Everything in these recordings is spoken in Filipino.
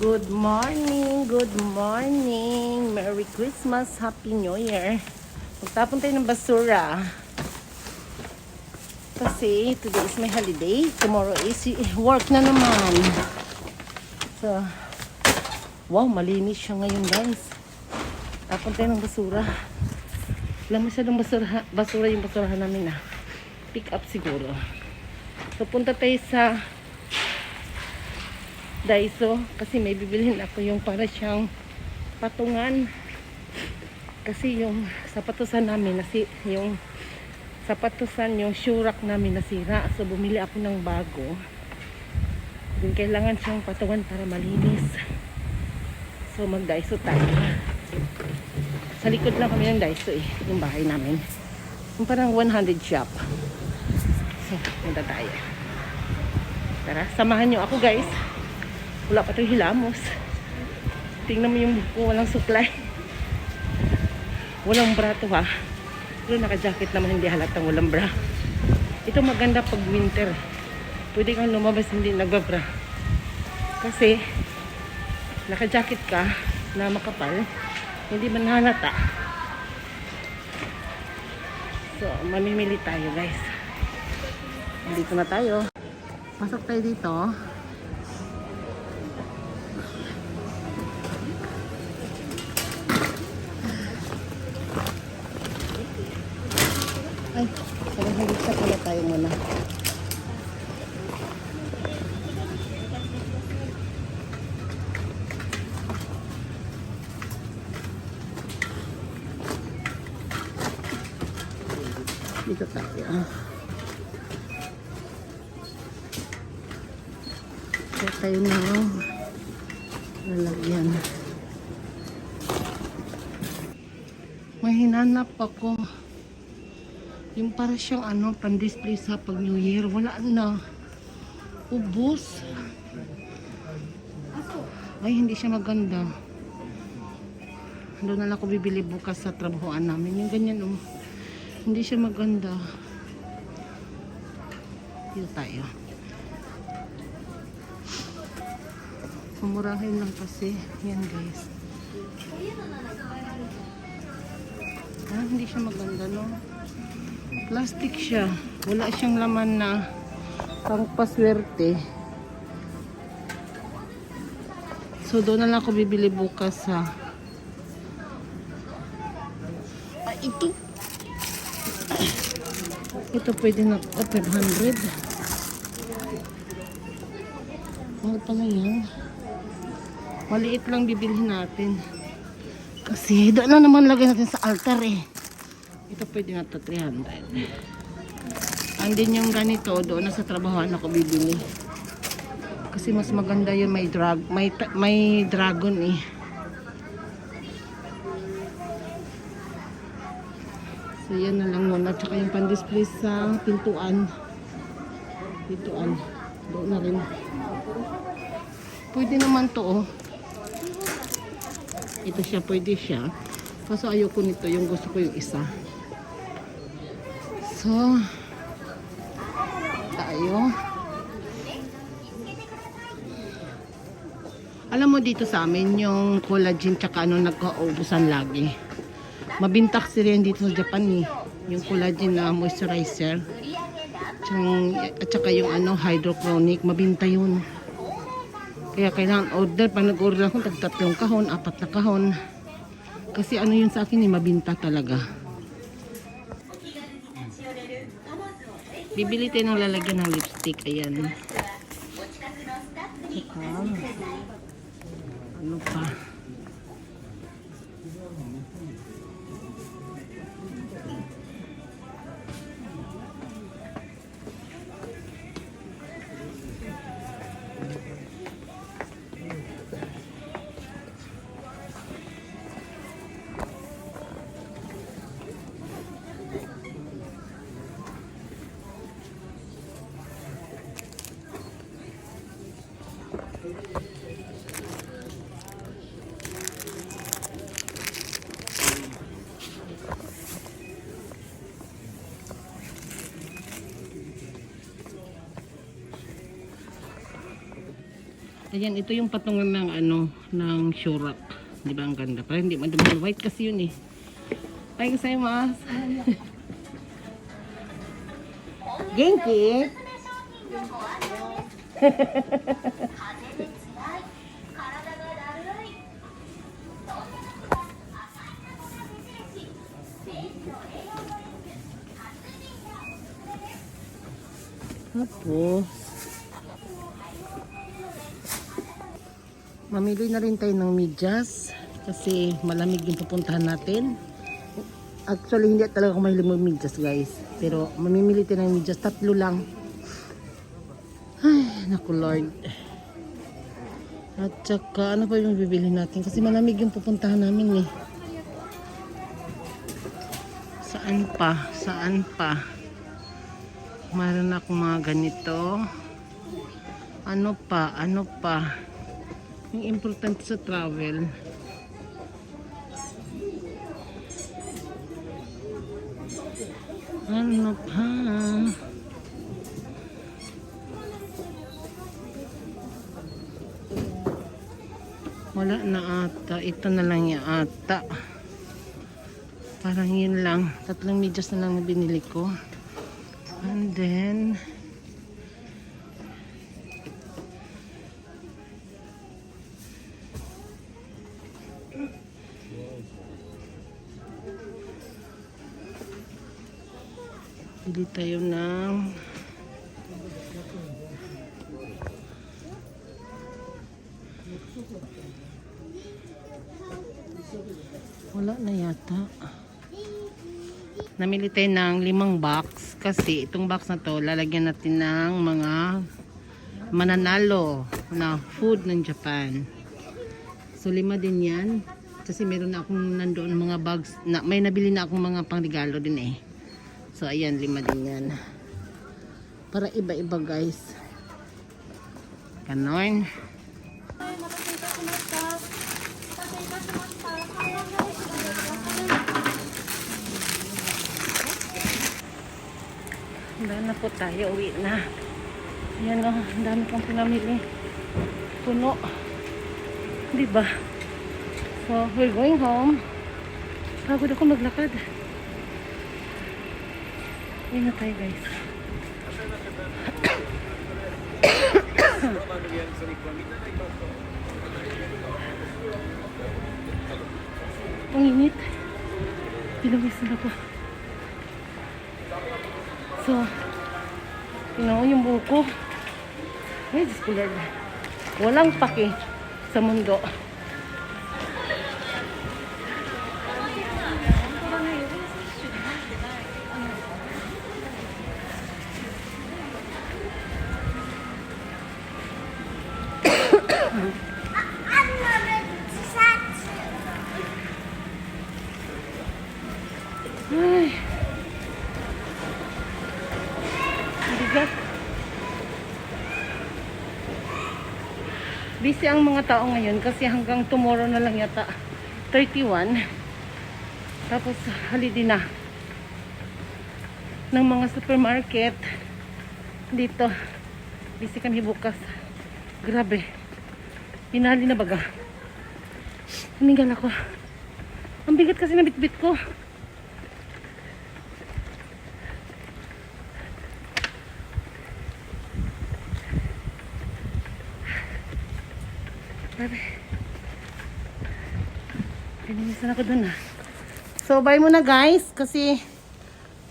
Good morning, good morning. Merry Christmas, Happy New Year. Magtapon tayo ng basura. Kasi today is my holiday. Tomorrow is work na naman. So, wow, malinis siya ngayon guys. Tapon tayo ng basura. Wala masyadong basura, basura yung basurahan namin ah. Pick up siguro. So, punta tayo sa Daiso kasi may bibilhin ako yung para siyang patungan. Kasi yung sapatusan namin nasi yung sapatusan yung shoe rack namin nasira. So bumili ako ng bago. Din kailangan siyang patungan para malinis. So mag Daiso tayo. Sa likod lang kami ng Daiso eh yung bahay namin. Yung parang 100 shop. So punta tayo. Tara samahan nyo ako guys wala pa itong hilamos. Tingnan mo yung buko, walang supply. Walang bra to ha. Pero naka-jacket naman hindi halatang walang bra. Ito maganda pag winter. Pwede kang lumabas hindi nagbabra. Kasi naka-jacket ka na makapal, hindi man halata. So, mamimili tayo guys. Dito na tayo. Pasok tayo dito. Dito tayo. Kaya tayo na lalagyan. May hinanap ako. Yung para siyang ano, pan-display sa pag New Year. Wala na. Ubus. Ay, hindi siya maganda. Doon na lang ako bibili bukas sa trabahoan namin. Yung ganyan, oh. Hindi siya maganda. Dito tayo. Pumurahin lang kasi. Yan, guys. Ah, hindi siya maganda, no? Plastic siya. Wala siyang laman na pang paswerte. So, doon na lang ako bibili bukas sa ah, ito. Ito pwede na oh, 500. Mahal pala yan. Maliit lang bibilhin natin. Kasi doon na naman lagay natin sa altar eh. Ito pwede na to 300. Andin yung ganito, doon na sa trabahoan ako bibili. Kasi mas maganda yun, may drag, may, may dragon eh. So yan na lang muna. Tsaka yung pan-display sa pintuan. Pintuan. Doon na rin. Pwede naman to oh. Ito siya, pwede siya. Kaso ayoko nito, yung gusto ko yung isa. So, tayo. Alam mo dito sa amin, yung collagen tsaka ano nagkaubusan lagi. Mabintak si rin dito sa Japan eh. Yung collagen na moisturizer. Tsang, at saka yung ano, hydrochronic, mabinta yun. Kaya kailangan order. Pag nag-order ako, tagtatlong kahon, apat na kahon. Kasi ano yun sa akin, eh, mabinta talaga. Bibili tayo ng lalagyan ng lipstick. Ayan. Saka, ano pa? Ayan, ito yung patungan ng ano, ng shurak. Di ba ang ganda? Parang hindi madumi. White kasi yun eh. Ay, kasi mas. Genki. Tapos, mamili na rin tayo ng medyas kasi malamig yung pupuntahan natin. Actually, hindi talaga ako mahilig mag medyas guys. Pero mamimili tayo ng medyas. Tatlo lang. Ay, naku Lord. At saka, ano pa yung bibili natin? Kasi malamig yung pupuntahan namin eh. Saan pa? Saan pa? Meron mga ganito. Ano pa? Ano pa? Yung importante sa travel. Ano pa? Wala na ata. Ito na lang yung ata. Parang yun lang. Tatlong medyas na lang binili ko. And then, Pili tayo ng wala na yata. Namili tayo ng limang box kasi itong box na to lalagyan natin ng mga mananalo na food ng Japan. So lima din yan. Kasi meron na akong nandoon mga bags na, may nabili na akong mga pangregalo din eh So, ayan, lima din yan. Para iba-iba, guys. Ganon. Handa na po tayo. Uwi na. Ayan o, ang dami kong pinamili. Puno. Di ba? So, we're going home. Pagod ako maglakad. Ayan na tayo guys. Ang init. Pinawisan ako. So, tinaw yung buko. Ay, Diyos ko Lord. Walang paki sa mundo. Busy ang mga tao ngayon kasi hanggang tomorrow na lang yata. 31. Tapos holiday na. Ng mga supermarket. Dito. Busy kami bukas. Grabe. Pinali na baga. Humingal ako. Ang bigat kasi na bitbit ko. Grabe. Pininisan ako dun ah. So, bye muna guys. Kasi,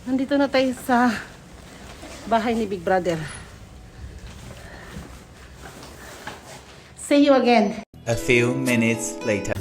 nandito na tayo sa bahay ni Big Brother. See you again. A few minutes later.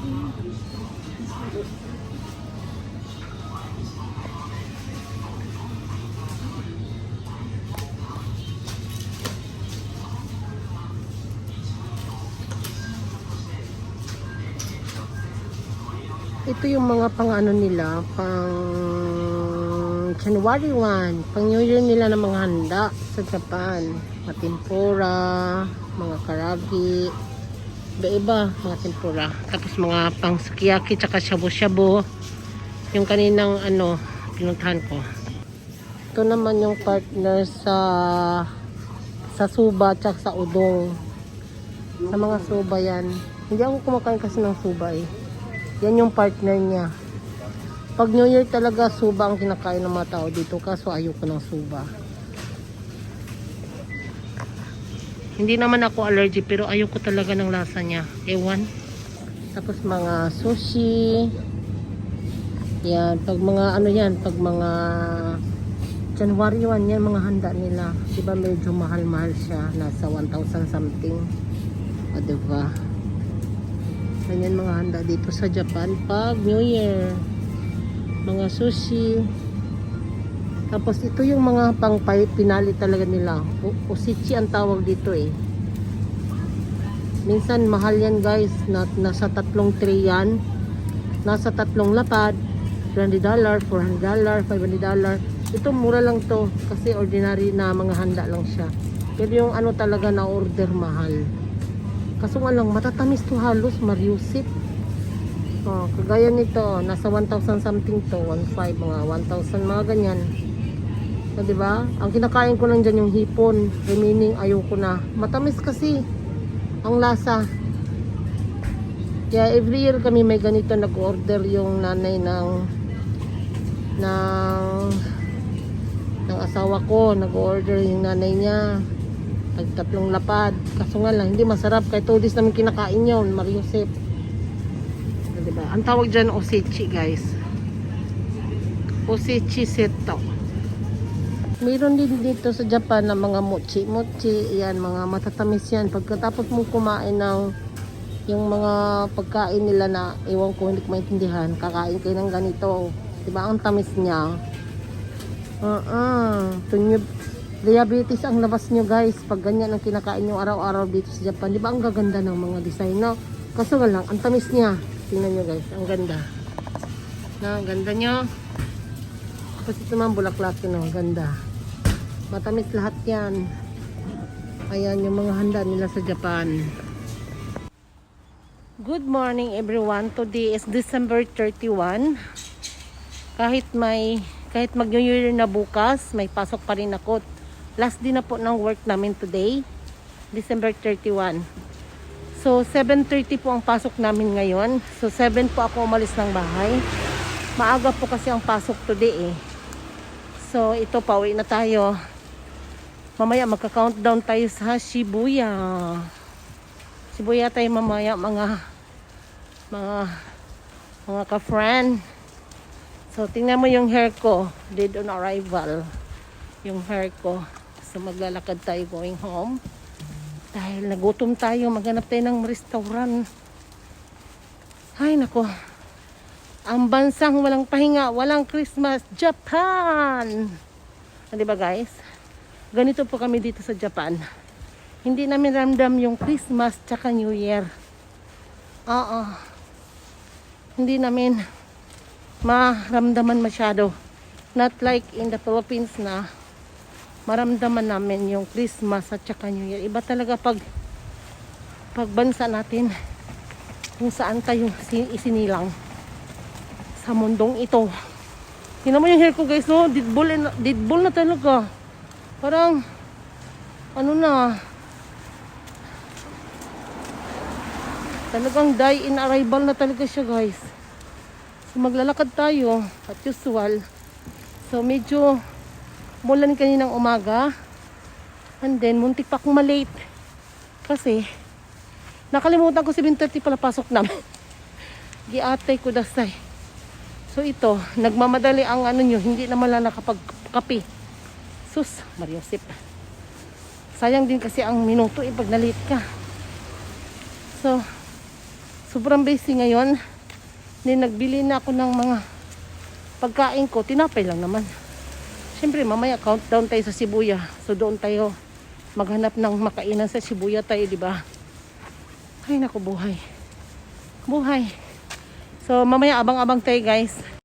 ito yung mga pang ano nila pang January 1 pang New nila ng mga handa sa Japan. Matimpura mga karagi iba-iba mga tempura. Tapos mga pang sukiyaki tsaka shabu-shabu. Yung kaninang ano, pinuntahan ko. Ito naman yung partner sa sa suba tsaka sa udong. Sa mga suba yan. Hindi ako kumakain kasi ng suba eh. Yan yung partner niya. Pag New Year talaga, suba ang kinakain ng mga tao dito. Kaso ayoko ng suba. Hindi naman ako allergic pero ayoko talaga ng lasa niya. Ewan. Tapos mga sushi. Yan. Pag mga ano yan, pag mga January 1 yan, mga handa nila. Diba medyo mahal-mahal siya. Nasa 1,000 something. O diba? Ganyan mga handa dito sa Japan pag New Year. Mga sushi. Tapos ito yung mga pang pi- pinali talaga nila. O, osichi ang tawag dito eh. Minsan mahal yan guys. Na, nasa tatlong tray yan. Nasa tatlong lapad. $20, $400, $500. Ito mura lang to. Kasi ordinary na mga handa lang siya. Pero yung ano talaga na order mahal. Kaso nga lang, matatamis to halos, mariusip. Oh, kagaya nito, nasa 1,000 something to, 1,500, mga 1,000, mga ganyan. So, di ba? Ang kinakain ko lang dyan yung hipon. Remaining, ayoko na. Matamis kasi ang lasa. Kaya every year kami may ganito nag-order yung nanay ng ng ng asawa ko. Nag-order yung nanay niya tatlong lapad. Kaso nga lang, hindi masarap. Kahit two namin kinakain yun, Mariusip. Diba? Ang tawag dyan, osechi, guys. Osechi seto. Mayroon din dito sa Japan na mga mochi. Mochi, yan, mga matatamis yan. Pagkatapos mong kumain ng yung mga pagkain nila na iwan ko hindi ko maintindihan, kakain kayo ng ganito. Diba? Ang tamis niya. Uh-uh. Tunyib, diabetes ang labas nyo guys pag ganyan ang kinakain nyo araw-araw dito sa Japan di ba ang gaganda ng mga design no? kaso lang ang tamis niya tingnan nyo guys ang ganda na ang ganda nyo tapos ito naman bulaklak yun ang ganda matamis lahat yan ayan yung mga handa nila sa Japan good morning everyone today is December 31 kahit may kahit mag New Year na bukas, may pasok pa rin ako. Last din na po ng work namin today, December 31. So, 7.30 po ang pasok namin ngayon. So, 7 po ako umalis ng bahay. Maaga po kasi ang pasok today eh. So, ito pauwi na tayo. Mamaya magka-countdown tayo sa Shibuya. Shibuya tayo mamaya mga mga mga ka-friend. So, tingnan mo yung hair ko. Dead on arrival. Yung hair ko. So, maglalakad tayo going home. Dahil nagutom tayo, maghanap tayo ng restaurant. Ay, nako. Ang bansang walang pahinga, walang Christmas, Japan! Ah, di ba guys? Ganito po kami dito sa Japan. Hindi namin ramdam yung Christmas tsaka New Year. Oo. Hindi namin maramdaman masyado. Not like in the Philippines na maramdaman namin yung Christmas at saka New Year. Iba talaga pag pagbansa natin kung saan tayo si- isinilang sa mundong ito. Tingnan mo yung hair ko guys, no? Didbol, na- didbol na talaga. Parang, ano na, talagang die in arrival na talaga siya guys. So maglalakad tayo at usual. So medyo mulan kaninang umaga. And then muntik pa akong malate. Kasi nakalimutan ko 7.30 pala pasok namin. Giatay ko dasay. So ito, nagmamadali ang ano nyo, hindi naman lang nakapagkape. Sus, Mariosip. Sayang din kasi ang minuto eh pag nalate ka. So, sobrang busy ngayon. Then nagbili na ako ng mga pagkain ko, tinapay lang naman. Siyempre mamaya countdown tayo sa Shibuya. So doon tayo maghanap ng makainan sa Shibuya tayo, di ba? Ay nako buhay. Buhay. So mamaya abang-abang tayo guys.